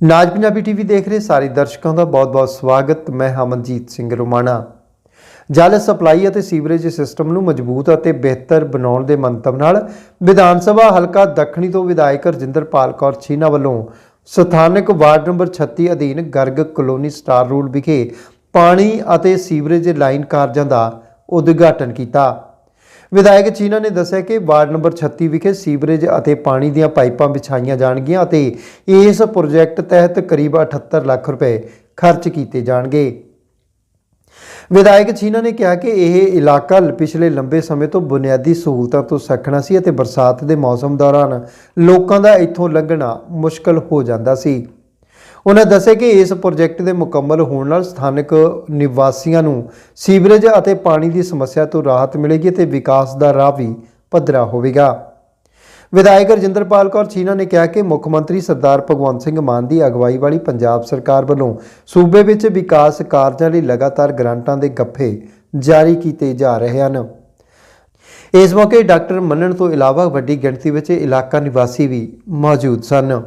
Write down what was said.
ਨਾਜ Punjabi TV ਦੇਖ ਰਹੇ ਸਾਰੇ ਦਰਸ਼ਕਾਂ ਦਾ ਬਹੁਤ-ਬਹੁਤ ਸਵਾਗਤ। ਮੈਂ ਹਮਨਜੀਤ ਸਿੰਘ ਰੋਮਾਣਾ। ਜਲ ਸਪਲਾਈ ਅਤੇ ਸੀਵਰੇਜ ਸਿਸਟਮ ਨੂੰ ਮਜ਼ਬੂਤ ਅਤੇ ਬਿਹਤਰ ਬਣਾਉਣ ਦੇ ਮੰਤਵ ਨਾਲ ਵਿਧਾਨ ਸਭਾ ਹਲਕਾ ਦੱਖਣੀ ਤੋਂ ਵਿਧਾਇਕ ਰਜਿੰਦਰਪਾਲ ਕੌਰ ਛੀਨਾ ਵੱਲੋਂ ਸਥਾਨਕ ਵਾਰਡ ਨੰਬਰ 36 ਅਧੀਨ ਗਰਗ ਕਲੋਨੀ ਸਟਾਰ ਰੋਡ ਵਿਖੇ ਪਾਣੀ ਅਤੇ ਸੀਵਰੇਜ ਲਾਈਨ ਕਾਰਜਾਂ ਦਾ ਉਦਘਾਟਨ ਕੀਤਾ। ਵਿਧਾਇਕ ਚੀਨਾ ਨੇ ਦੱਸਿਆ ਕਿ ਵਾਰਡ ਨੰਬਰ 36 ਵਿਖੇ ਸੀਵਰੇਜ ਅਤੇ ਪਾਣੀ ਦੀਆਂ ਪਾਈਪਾਂ ਵਿਛਾਈਆਂ ਜਾਣਗੀਆਂ ਅਤੇ ਇਸ ਪ੍ਰੋਜੈਕਟ ਤਹਿਤ ਕਰੀਬ 78 ਲੱਖ ਰੁਪਏ ਖਰਚ ਕੀਤੇ ਜਾਣਗੇ। ਵਿਧਾਇਕ ਚੀਨਾ ਨੇ ਕਿਹਾ ਕਿ ਇਹ ਇਲਾਕਾ ਪਿਛਲੇ ਲੰਬੇ ਸਮੇਂ ਤੋਂ ਬੁਨਿਆਦੀ ਸਹੂਲਤਾਂ ਤੋਂ ਸਖਣਾ ਸੀ ਅਤੇ ਬਰਸਾਤ ਦੇ ਮੌਸਮ ਦੌਰਾਨ ਲੋਕਾਂ ਦਾ ਇੱਥੋਂ ਲੰਘਣਾ ਮੁਸ਼ਕਲ ਹੋ ਜਾਂਦਾ ਸੀ। ਉਹਨਾਂ ਦੱਸਿਆ ਕਿ ਇਸ ਪ੍ਰੋਜੈਕਟ ਦੇ ਮੁਕੰਮਲ ਹੋਣ ਨਾਲ ਸਥਾਨਕ ਨਿਵਾਸੀਆਂ ਨੂੰ ਸੀਵਰੇਜ ਅਤੇ ਪਾਣੀ ਦੀ ਸਮੱਸਿਆ ਤੋਂ ਰਾਹਤ ਮਿਲੇਗੀ ਤੇ ਵਿਕਾਸ ਦਾ ਰਾਹ ਵੀ ਪੱਧਰਾ ਹੋਵੇਗਾ। ਵਿਧਾਇਕ ਰਜਿੰਦਰਪਾਲ ਕੌਰ ਚੀਨਾ ਨੇ ਕਿਹਾ ਕਿ ਮੁੱਖ ਮੰਤਰੀ ਸਰਦਾਰ ਭਗਵੰਤ ਸਿੰਘ ਮਾਨ ਦੀ ਅਗਵਾਈ ਵਾਲੀ ਪੰਜਾਬ ਸਰਕਾਰ ਵੱਲੋਂ ਸੂਬੇ ਵਿੱਚ ਵਿਕਾਸ ਕਾਰਜਾਂ ਲਈ ਲਗਾਤਾਰ ਗ੍ਰਾਂਟਾਂ ਦੇ ਗੱਫੇ ਜਾਰੀ ਕੀਤੇ ਜਾ ਰਹੇ ਹਨ। ਇਸ ਮੌਕੇ ਡਾਕਟਰ ਮੰਨਣ ਤੋਂ ਇਲਾਵਾ ਵੱਡੀ ਗਿਣਤੀ ਵਿੱਚ ਇਲਾਕਾ ਨਿਵਾਸੀ ਵੀ ਮੌਜੂਦ ਸਨ।